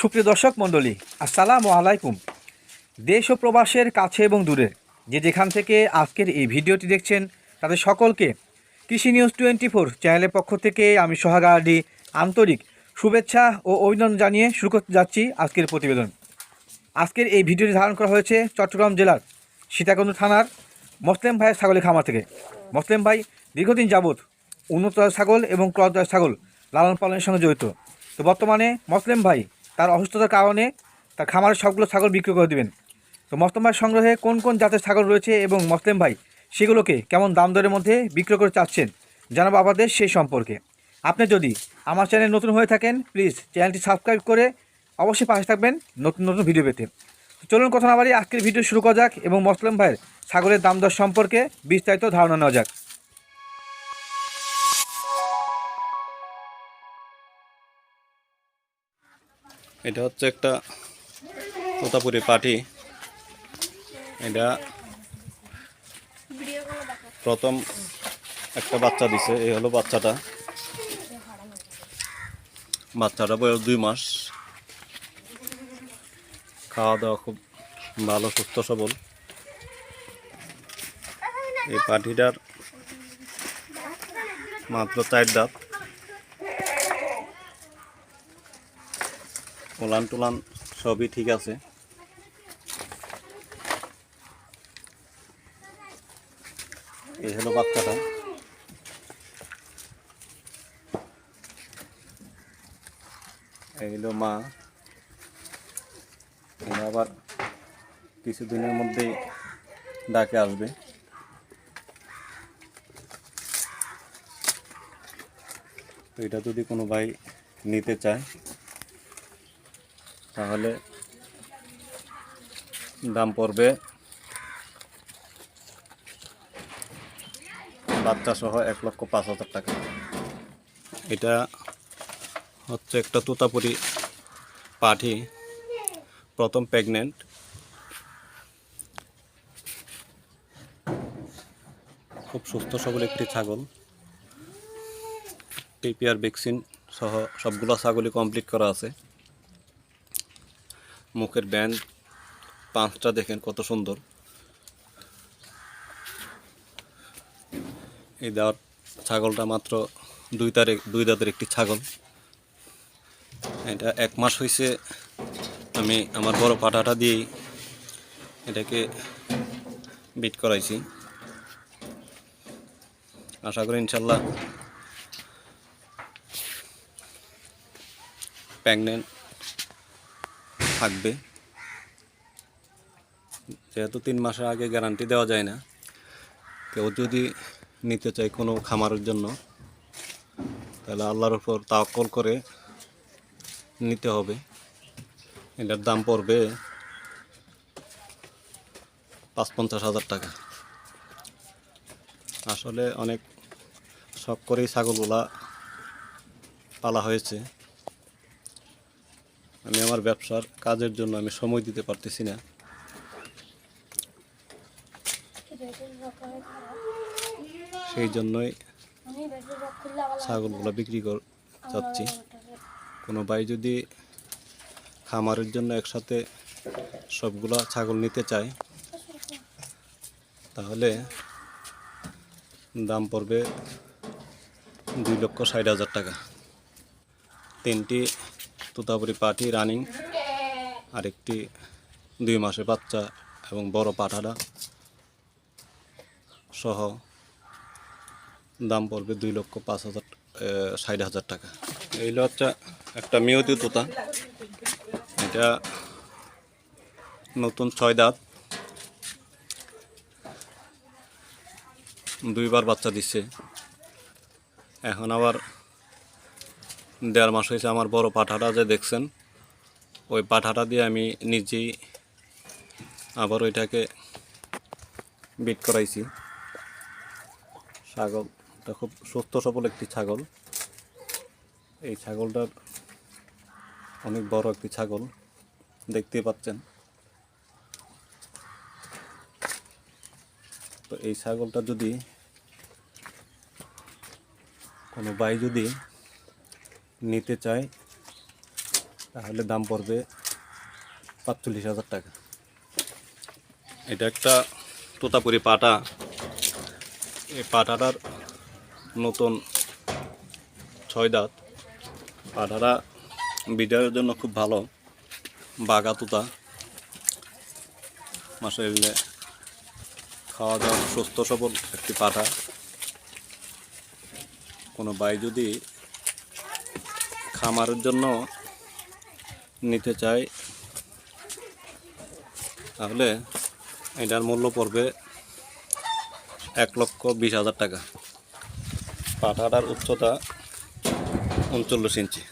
সুপ্রিয় দর্শক মণ্ডলী, আসসালামু আলাইকুম। দেশ ও প্রবাসের কাছে এবং দূরের যে যেখান থেকে আজকের এই ভিডিওটি দেখছেন, তাদের সকলকে কৃষি নিউজ টোয়েন্টি ফোর চ্যানেলের পক্ষ থেকে আমি সোহাগাডি আন্তরিক শুভেচ্ছা ও অভিনন্দন জানিয়ে শুরু করতে যাচ্ছি আজকের প্রতিবেদন। আজকের এই ভিডিওটি ধারণ করা হয়েছে চট্টগ্রাম জেলার সীতাকুণ্ড থানার মুসলিম ভাইয়ের ছাগলের খামার থেকে। মুসলিম ভাই দীর্ঘদিন যাবৎ উন্নত ছাগল এবং জাতের ছাগল লালন পালনের সঙ্গে জড়িত। তো বর্তমানে মুসলিম ভাই তার অসুস্থতার কারণে তার খামারের সবগুলো ছাগল বিক্রি করে দেবেন। তো মুসলিম ভাই সংগ্রহে কোন কোন জাতের ছাগল রয়েছে এবং মুসলিম ভাই সেগুলোকে কেমন দাম দরের মধ্যে বিক্রি করে চাচ্ছেন জানাব আপনাদের সেই সম্পর্কে। আপনি যদি আমার চ্যানেল নতুন হয়ে থাকেন প্লিজ চ্যানেলটি সাবস্ক্রাইব করে অবশ্যই পাশে থাকবেন নতুন নতুন ভিডিও পেতে। চলুন কথা না বাড়ি আজকের ভিডিও শুরু করা যাক এবং মুসলিম ভাইয়ের ছাগলের দাম দর সম্পর্কে বিস্তারিত ধারণা নেওয়া যাক। এটা হচ্ছে একটা তোতাপুরি পাটি এটা প্রথম একটা বাচ্চা দিছে, এই হলো বাচ্চাটা। বাচ্চাটা বয়স দুই মাস। খাওয়া দাওয়া খুব ভালো, সুস্থ, সবল। এই পাটিটার মাত্র চার দাঁত। ওলান টুলান সবই ঠিক আছে। এই হলো বাচ্চাটা। এই হলো মা। আবার কিছুদিনের মধ্যেই ডাকে আসবে। এটা যদি কোনো ভাই নিতে চায় তাহলে দাম পড়বে বাচ্চা সহ এক লক্ষ পাঁচ হাজার টাকা। এটা হচ্ছে একটা তোতাপুরি পাঠি, প্রথম প্রেগনেন্ট খুব সুস্থ সবল একটি ছাগল। টিপিআর ভ্যাকসিন সহ সবগুলো ছাগলই কমপ্লিট করা আছে। মুখের ব্যান্ড, পাঁচটা দেখেন কত সুন্দর। এই দেওয়ার ছাগলটা মাত্র দুই তারিখ দুই দাঁতের একটি ছাগল। এটা এক মাস হয়েছে আমি আমার বড় পাটাটা দিয়েই এটাকে বিট করাইছি। আশা করি ইনশাল্লাহ প্রেগনেন্ট থাকবে। যেহেতু তিন মাসের আগে গ্যারান্টি দেওয়া যায় না, কেউ যদি নিতে চায় কোনো খামারের জন্য, তাহলে আল্লাহর উপর তাওকল করে নিতে হবে। এটার দাম পড়বে পাঁচ পঞ্চাশ হাজার টাকা। আসলে অনেক শখ করেই ছাগলগুলা পালা হয়েছে। আমি আমার ব্যবসার কাজের জন্য আমি সময় দিতে পারতেছি না। সেই জন্যই ছাগলগুলো বিক্রি কর চাচ্ছি কোনো ভাই যদি খামারের জন্য একসাথে সবগুলা ছাগল নিতে চায়, তাহলে দাম পড়বে দুই লক্ষ ষাট হাজার টাকা। তিনটি তুতাপুরি পাটি রানিং। আরেকটি দুই মাসের বাচ্চা এবং বড় পাঠাটা সহ দাম পড়বে দুই লক্ষ পাঁচ হাজার ষাট হাজার টাকা। এইগুলো হচ্ছে একটা মিয়তি তোতা। এটা নতুন ছয় দাঁত। দুইবার বাচ্চা দিচ্ছে। এখন আবার দেড় মাস হয়েছে আমার বড় পাঠাটা যে দেখছেন, ওই পাঠাটা দিয়ে আমি নিজেই আবার ওইটাকে বিট করাইছি। ছাগলটা খুব সুস্থ সবল একটি ছাগল। এই ছাগলটার অনেক বড় একটি ছাগল দেখতে পাচ্ছেন। তো এই ছাগলটা যদি কোনো বাই যদি নিতে চায় তাহলে দাম পড়বে পাঁচচল্লিশ হাজার টাকা। এটা একটা তোতাপুরি পাটা। এই পাটাটার নতুন ছয় দাঁত। পাটাটা বিডারের জন্য খুব ভালো, বাগা তুতা। মাসে খাওয়া দাওয়া সুস্থ সবল একটি পাঠা কোনো ভাই যদি খামারের জন্য নিতে চাই। তাহলে এটার মূল্য পড়বে এক লক্ষ বিশ হাজার টাকা। পাঠাটার উচ্চতা উনচল্লিশ ইঞ্চি।